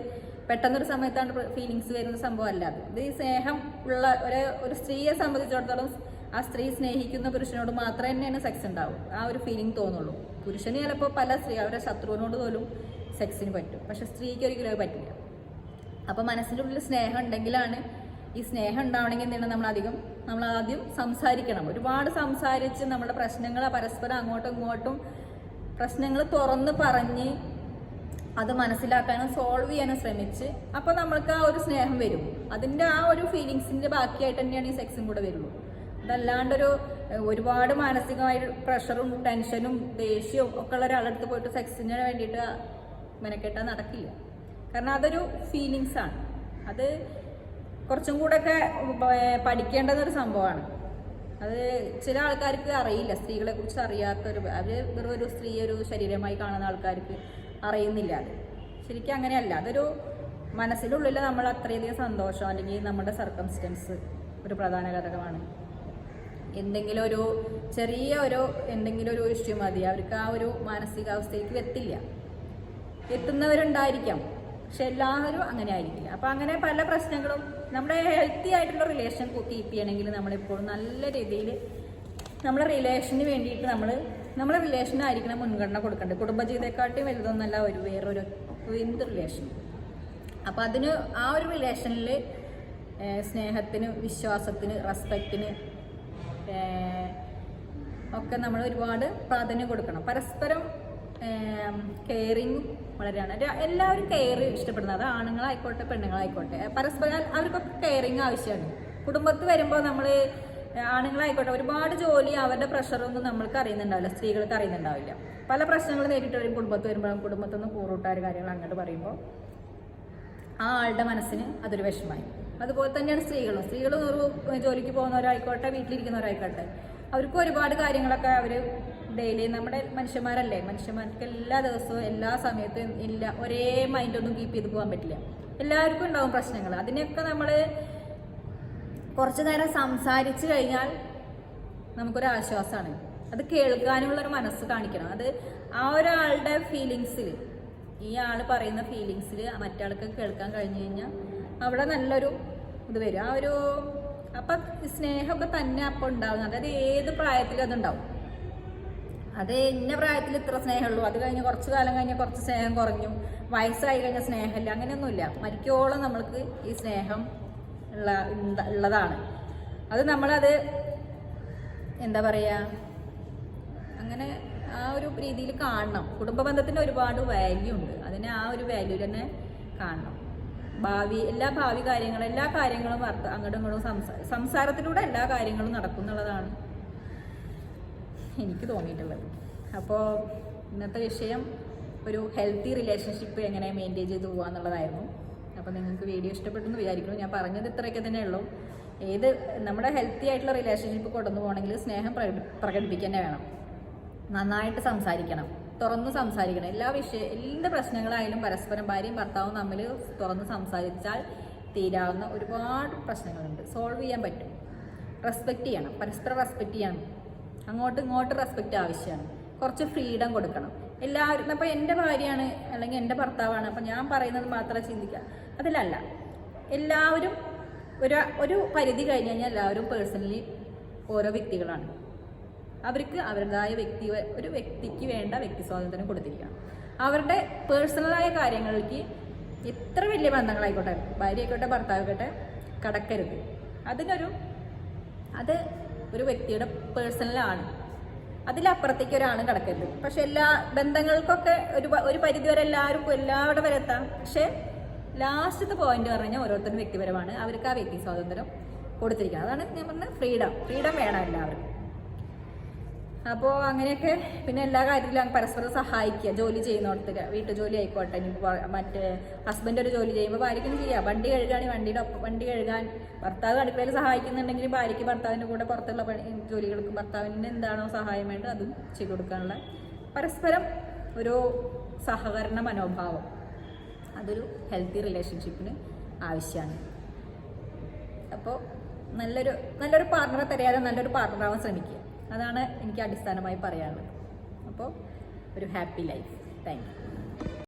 പെട്ടെന്നൊരു സമയത്താണ് ഫീലിങ്സ് വരുന്ന സംഭവം അല്ല ഇത് ഈ സ്നേഹം ഉള്ള ഒരു ഒരു സ്ത്രീയെ സംബന്ധിച്ചിടത്തോളം ആ സ്ത്രീ സ്നേഹിക്കുന്ന പുരുഷനോട് മാത്രമേ തന്നെയാണ് സെക്സ് ഉണ്ടാവും ആ ഒരു ഫീലിംഗ് തോന്നുള്ളൂ. പുരുഷന് ചിലപ്പോൾ പല സ്ത്രീ അവരുടെ ശത്രുവിനോട് പോലും സെക്സിന് പറ്റും. പക്ഷെ സ്ത്രീക്ക് ഒരിക്കലും അത് പറ്റില്ല. അപ്പൊ മനസ്സിന്റെ ഉള്ളിൽ സ്നേഹം ഉണ്ടെങ്കിലാണ് ഈ സ്നേഹം ഉണ്ടാവണമെങ്കിൽ എന്താണ് നമ്മൾ അധികം നമ്മൾ ആദ്യം സംസാരിക്കണം. ഒരുപാട് സംസാരിച്ച് നമ്മുടെ പ്രശ്നങ്ങൾ പരസ്പരം അങ്ങോട്ടും ഇങ്ങോട്ടും പ്രശ്നങ്ങൾ തുറന്ന് പറഞ്ഞ് അത് മനസ്സിലാക്കാനും സോൾവ് ചെയ്യാനും ശ്രമിച്ച് അപ്പോൾ നമ്മൾക്ക് ആ ഒരു സ്നേഹം വരും. അതിന്റെ ആ ഒരു ഫീലിങ്സിന്റെ ബാക്കിയായിട്ട് തന്നെയാണ് ഈ സെക്സും കൂടെ വരുള്ളൂ. അതല്ലാണ്ടൊരു ഒരുപാട് മാനസികമായ പ്രഷറും ടെൻഷനും ദേഷ്യവും ഒക്കെ ഉള്ള ഒരാളടുത്ത് പോയിട്ട് സെക്സിന് വേണ്ടിയിട്ട് മെനക്കെട്ടാൽ നടക്കില്ല. കാരണം അതൊരു ഫീലിങ്സാണ് അത് കുറച്ചും കൂടെ ഒക്കെ പഠിക്കേണ്ടുന്ന ഒരു സംഭവമാണ്. അത് ചില ആൾക്കാർക്ക് അറിയില്ല. സ്ത്രീകളെ കുറിച്ച് അറിയാത്തൊരു അവർ വെറും ഒരു സ്ത്രീ ഒരു ശരീരമായി കാണുന്ന ആൾക്കാർക്ക് അറിയുന്നില്ല അത്. ശരിക്കും അങ്ങനെയല്ല. അതൊരു മനസ്സിനുള്ളിൽ നമ്മൾ അത്രയധികം സന്തോഷം അല്ലെങ്കിൽ നമ്മുടെ സർക്കംസ്റ്റൻസ് ഒരു പ്രധാന ഘടകമാണ്. എന്തെങ്കിലും ഒരു ചെറിയ ഒരു എന്തെങ്കിലും ഒരു ഇഷ്യൂ മതി. അവർക്ക് ആ ഒരു മാനസികാവസ്ഥയിലേക്ക് എത്തില്ല. എത്തുന്നവരുണ്ടായിരിക്കാം. പക്ഷെ എല്ലാവരും അങ്ങനെ ആയിരിക്കില്ല. അപ്പോൾ അങ്ങനെ പല പ്രശ്നങ്ങളും നമ്മുടെ ഹെൽത്തി ആയിട്ടുള്ള റിലേഷൻ കീപ്പ് ചെയ്യണമെങ്കിൽ നമ്മളിപ്പോഴും നല്ല രീതിയിൽ നമ്മളെ റിലേഷന് വേണ്ടിയിട്ട് നമ്മൾ നമ്മളെ റിലേഷനായിരിക്കണം മുൻഗണന കൊടുക്കേണ്ടത്. കുടുംബജീവിതത്തെക്കാട്ടിയും വലുതൊന്നല്ല ഒരു വേറൊരു എന്ത് റിലേഷൻ അപ്പം അതിന് ആ ഒരു റിലേഷനിൽ സ്നേഹത്തിന് വിശ്വാസത്തിന് റെസ്പെക്റ്റിന് ഒക്കെ നമ്മൾ ഒരുപാട് പ്രാധാന്യം കൊടുക്കണം. പരസ്പരം കെയറിങ് വളരെയാണ്. എല്ലാവരും കെയർ ഇഷ്ടപ്പെടുന്നത്. അത് ആണുങ്ങളായിക്കോട്ടെ പെണ്ണുങ്ങളായിക്കോട്ടെ. പരസ്പരം അവർക്കൊക്കെ കെയറിങ് ആവശ്യമാണ്. കുടുംബത്തിൽ വരുമ്പോൾ നമ്മൾ ആണുങ്ങളായിക്കോട്ടെ ഒരുപാട് ജോലി അവരുടെ പ്രഷറൊന്നും നമ്മൾക്ക് അറിയുന്നുണ്ടാവില്ല. സ്ത്രീകൾക്ക് അറിയുന്നുണ്ടാവില്ല. പല പ്രശ്നങ്ങൾ നേരിട്ട് വരും. കുടുംബത്ത് വരുമ്പോഴും കുടുംബത്തിൽ നിന്ന് കാര്യങ്ങൾ അങ്ങോട്ട് പറയുമ്പോൾ ആ ആളുടെ മനസ്സിന് അതൊരു വിഷമായി. അതുപോലെ തന്നെയാണ് സ്ത്രീകളും. സ്ത്രീകളും ഒരു ജോലിക്ക് പോകുന്നവരായിക്കോട്ടെ വീട്ടിലിരിക്കുന്നവരായിക്കോട്ടെ അവർക്ക് ഒരുപാട് കാര്യങ്ങളൊക്കെ അവർ ഡെയിലി നമ്മുടെ മനുഷ്യന്മാരല്ലേ? മനുഷ്യന്മാർക്ക് എല്ലാ ദിവസവും എല്ലാ സമയത്തും ഇല്ല ഒരേ മൈൻഡൊന്നും കീപ്പ് ചെയ്ത് പോകാൻ പറ്റില്ല. എല്ലാവർക്കും ഉണ്ടാവും പ്രശ്നങ്ങൾ. അതിനെയൊക്കെ നമ്മൾ കുറച്ചു നേരം സംസാരിച്ച് കഴിഞ്ഞാൽ നമുക്കൊരു ആശ്വാസമാണ് അത് കേൾക്കാനുള്ള ഒരു മനസ്സ് കാണിക്കണം. അത് ആ ഒരാളുടെ ഫീലിങ്സിൽ ഈ ആൾ പറയുന്ന ഫീലിങ്സിൽ മറ്റാൾക്ക് കേൾക്കാൻ കഴിഞ്ഞു കഴിഞ്ഞാൽ അവിടെ നല്ലൊരു ഇത് വരും. ആ ഒരു അപ്പം സ്നേഹമൊക്കെ തന്നെ അപ്പം ഉണ്ടാവുന്നത്. അതായത് ഏത് പ്രായത്തിലും അതുണ്ടാവും. അത് ഇന്ന പ്രായത്തിൽ ഇത്ര സ്നേഹമുള്ളൂ. അത് കഴിഞ്ഞ് കുറച്ച് കാലം കഴിഞ്ഞ് കുറച്ച് സ്നേഹം കുറഞ്ഞു. വയസ്സായി കഴിഞ്ഞ സ്നേഹമില്ല. അങ്ങനെയൊന്നുമില്ല മരിക്കോളം നമ്മൾക്ക് ഈ സ്നേഹം ഉള്ള ഉള്ളതാണ്. അത് നമ്മളത് എന്താ പറയുക അങ്ങനെ ആ ഒരു രീതിയിൽ കാണണം. കുടുംബ ബന്ധത്തിന് ഒരുപാട് വാല്യൂ ഉണ്ട്. അതിനെ ആ ഒരു വാല്യൂ തന്നെ കാണണം. ഭാവി എല്ലാ ഭാവി കാര്യങ്ങളും എല്ലാ കാര്യങ്ങളും അങ്ങോട്ടും ഇങ്ങോട്ടും സംസാ സംസാരത്തിലൂടെ എല്ലാ കാര്യങ്ങളും നടക്കും എന്നുള്ളതാണ് എനിക്ക് തോന്നിയിട്ടുള്ളത്. അപ്പോൾ ഇന്നത്തെ വിഷയം ഒരു ഹെൽത്തി റിലേഷൻഷിപ്പ് എങ്ങനെ മെയിന്റെയിൻ ചെയ്ത് പോകുക എന്നുള്ളതായിരുന്നു. അപ്പോൾ നിങ്ങൾക്ക് വീഡിയോ ഇഷ്ടപ്പെട്ടെന്ന് വിചാരിക്കുന്നു. ഞാൻ പറഞ്ഞത് ഇത്രയൊക്കെ തന്നെ ഉള്ളൂ. ഏത് നമ്മുടെ ഹെൽത്തി ആയിട്ടുള്ള റിലേഷൻഷിപ്പ് കൊണ്ടുവന്നു പോകണമെങ്കിൽ സ്നേഹം പ്രകടി- പ്രകടിപ്പിക്കുക തന്നെ വേണം. നന്നായിട്ട് സംസാരിക്കണം. തുറന്ന് സംസാരിക്കണം. എല്ലാ വിഷയ എന്ത് പ്രശ്നങ്ങളായാലും പരസ്പരം ഭാര്യയും ഭർത്താവും തമ്മിൽ തുറന്ന് സംസാരിച്ചാൽ തീരാവുന്ന ഒരുപാട് പ്രശ്നങ്ങളുണ്ട്. സോൾവ് ചെയ്യാൻ പറ്റും. റെസ്പെക്റ്റ് ചെയ്യണം. പരസ്പരം റെസ്പെക്റ്റ് ചെയ്യണം. അങ്ങോട്ടും ഇങ്ങോട്ടും റെസ്പെക്റ്റ് ആവശ്യമാണ്. കുറച്ച് ഫ്രീഡം കൊടുക്കണം. എല്ലാവരും അപ്പോൾ എന്റെ ഭാര്യയാണ് അല്ലെങ്കിൽ എന്റെ ഭർത്താവാണ് അപ്പോൾ ഞാൻ പറയുന്നത് മാത്രമേ ചിന്തിക്കുക. അതിലല്ല. എല്ലാവരും ഒരു ഒരു പരിധി കഴിഞ്ഞ് കഴിഞ്ഞാൽ എല്ലാവരും പേഴ്സണലി ഓരോ വ്യക്തികളാണ്. അവർക്ക് അവരുടേതായ വ്യക്തി ഒരു വ്യക്തിക്ക് വേണ്ട വ്യക്തി സ്വാതന്ത്ര്യം കൊടുത്തിരിക്കണം. അവരുടെ പേഴ്സണലായ കാര്യങ്ങൾക്ക് എത്ര വലിയ ബന്ധങ്ങളായിക്കോട്ടെ ഭാര്യ ആയിക്കോട്ടെ ഭർത്താവ് ആയിക്കോട്ടെ കടക്കരുത്. അതിനൊരു അത് ഒരു വ്യക്തിയുടെ പേഴ്സണലാണ്. അതിലപ്പുറത്തേക്ക് ഒരാൾ കിടക്കരുത്. പക്ഷെ എല്ലാ ബന്ധങ്ങൾക്കൊക്കെ ഒരു ഒരു പരിധിവരെ എല്ലാവർക്കും എല്ലാവരുടെ വരെ എത്താം. പക്ഷെ ലാസ്റ്റത്തെ പോയിന്റ് പറഞ്ഞു കഴിഞ്ഞാൽ ഓരോരുത്തരും വ്യക്തിപരമാണ്. അവർക്ക് ആ വ്യക്തി സ്വാതന്ത്ര്യം കൊടുത്തിരിക്കുന്നത് അതാണ് ഞാൻ പറഞ്ഞ ഫ്രീഡം ഫ്രീഡം വേണം എല്ലാവർക്കും. അപ്പോൾ അങ്ങനെയൊക്കെ പിന്നെ എല്ലാ കാര്യത്തിലും പരസ്പരം സഹായിക്കുക ജോലി ചെയ്യുന്നിടത്ത് വീട്ടു ജോലി ആയിക്കോട്ടെ ഇനി മറ്റേ ഹസ്ബൻഡ് ഒരു ജോലി ചെയ്യുമ്പോൾ ഭാര്യയ്ക്കും ചെയ്യാം? വണ്ടി കഴുകുകയാണെങ്കിൽ വണ്ടിയുടെ വണ്ടി കഴുകാൻ. ഭർത്താവ് അടുക്കളയിൽ സഹായിക്കുന്നുണ്ടെങ്കിൽ ഭാര്യയ്ക്ക് ഭർത്താവിന്റെ കൂടെ പുറത്തുള്ള പണി ജോലികൾക്ക് ഭർത്താവിന് എന്താണോ സഹായം വേണ്ടത് അതും ചെയ്തു കൊടുക്കാനുള്ള പരസ്പരം ഒരു സഹകരണ മനോഭാവം. അതൊരു ഹെൽത്തി റിലേഷൻഷിപ്പിന് ആവശ്യമാണ്. അപ്പോൾ നല്ലൊരു നല്ലൊരു പാർട്ണറെ തരാതെ നല്ലൊരു പാർട്ണറാവാൻ ശ്രമിക്കുക. അതാണ് എനിക്ക് അടിസ്ഥാനമായി പറയാനുള്ളത്. അപ്പോൾ ഒരു ഹാപ്പി ലൈഫ്. താങ്ക്